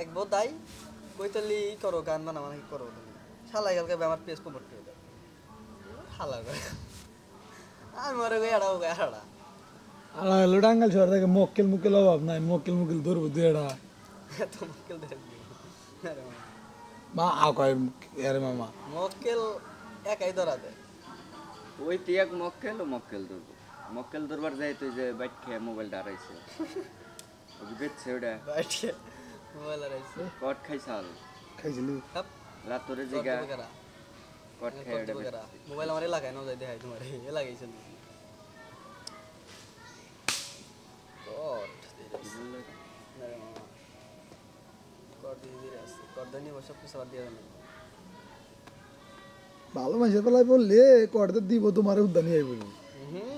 এক বোধাই কইতালি করো গান বানা মানে করো তুমি শালা গেলকে আমার পেজ কভার করে দাও শালা করে। আমি মরে গই এড়াও গা এড়া। আর হলো ডাঙ্গাল শহর থেকে মক্কেল মুক্কেল অভাব নাই মক্কেল মুক্কেল ধরবো দুই এটা এত মক্কেল দেখবি মা আও কয় আরে মামা। মক্কেল একাই ধরা দেয়। ওই তিয়াক মক্কেল ও মক্কেল ধরবো। মক্কেল ধরবার যাই তুই যে বাইক খেয়ে মোবাইলটা হারাইছে। বেচছে ওটা বাইটে আইছে কট খাইছাল? খাইছিলি। রাতরে কর জিগা কট দেবে। কারা মোবাইল আমার এলাকায় নাও যাই দেখাই তোমার। এ লাগাইছে কট কর দিয়ে আসছে কিছু ভালো বললে দিব তোমার উদ্যানি আইব।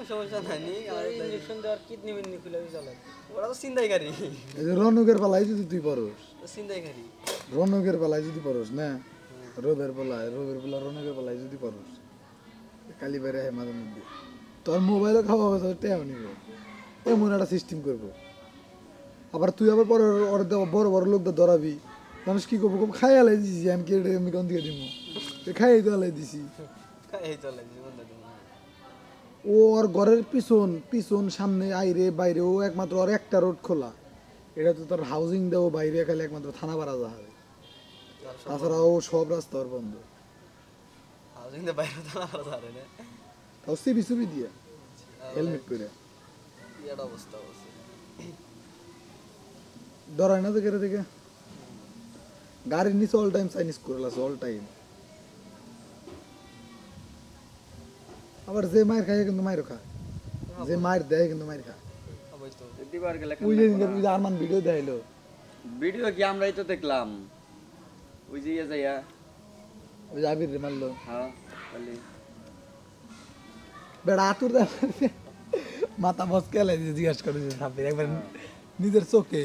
হুম সমস্যা নাই নি আর ইঞ্জেকশন দেওয়ার কিডনি মিডনি খুলে চলে। ওরা তো চিন্তাইকারী এই যে রনকের পালাই যদি তুই পরস। তো চিন্তাইকারী রনকের পালাই যদি পরস না? রোদের পালায় রোদের পালা রনকের পালাই যদি পরস। কালি বেড়ে হয় মাঝে মধ্যে। তোর মোবাইলও খাওয়া হবে তোর টেও নিব। এমন একটা সিস্টেম করব। আবার তুই আবার পরে ওর বড় বড় লোকদের ধরাবি। মানুষ কি করব? খুব খাই আলাই দিছি আমি কি আমি কোন দিকে দিব খাই তো আলাই দিছি। এই চলে জীবন দাদি ও ওর ঘরের পিছন পিছন সামনে আইরে বাইরে ও একমাত্র ওর একটা রোড খোলা। এটা তো তোর হাউজিং দেও বাইরে খালি একমাত্র থানা পাড়া যা হবে। তাছাড়া ও সব রাস্তা ওর বন্ধ। হাউজিং দে বাইরে তো না আর ধরে না? তাও সিবি সুবি দিয়ে হেলমেট করে। এটা অবস্থা অবস্থা। ডরায় না দেখে দেখে গাড়ির নিচে অল টাইম চাইনিজ করে আছে অল টাইম আবার যে মায়ের খায় কিন্তু মায়ের খায়। যে মায়ের দেয় কিন্তু মায়ের খায়। ওই যে আরমান ভিডিও দেখাইলো। ভিডিও কি আমরাই তো দেখলাম। ওই যে ইয়ে যাইয়া। ওই যে আবির মারলো। হ্যাঁ বেড়া আতুর মাথা মস্কে লাই জিজ্ঞাসা করে যে সাপের একবার নিজের চোখে।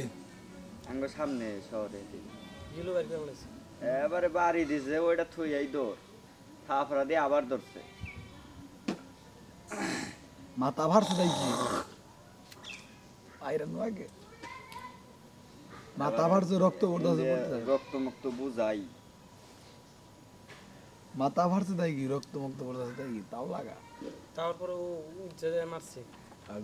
সামনে শহরে এবারে বাড়ি দিছে ওইটা থুই দৌড়। দিয়ে আবার ধরছে মাথা ভার কি আইরন আগে মাথা ভারছে রক্ত রক্ত মুক্ত বুঝাই। মাথা ভার তাই কি রক্ত মুক্ত বর্দাস তাই কি তাও লাগা। তারপরে ও মারছে।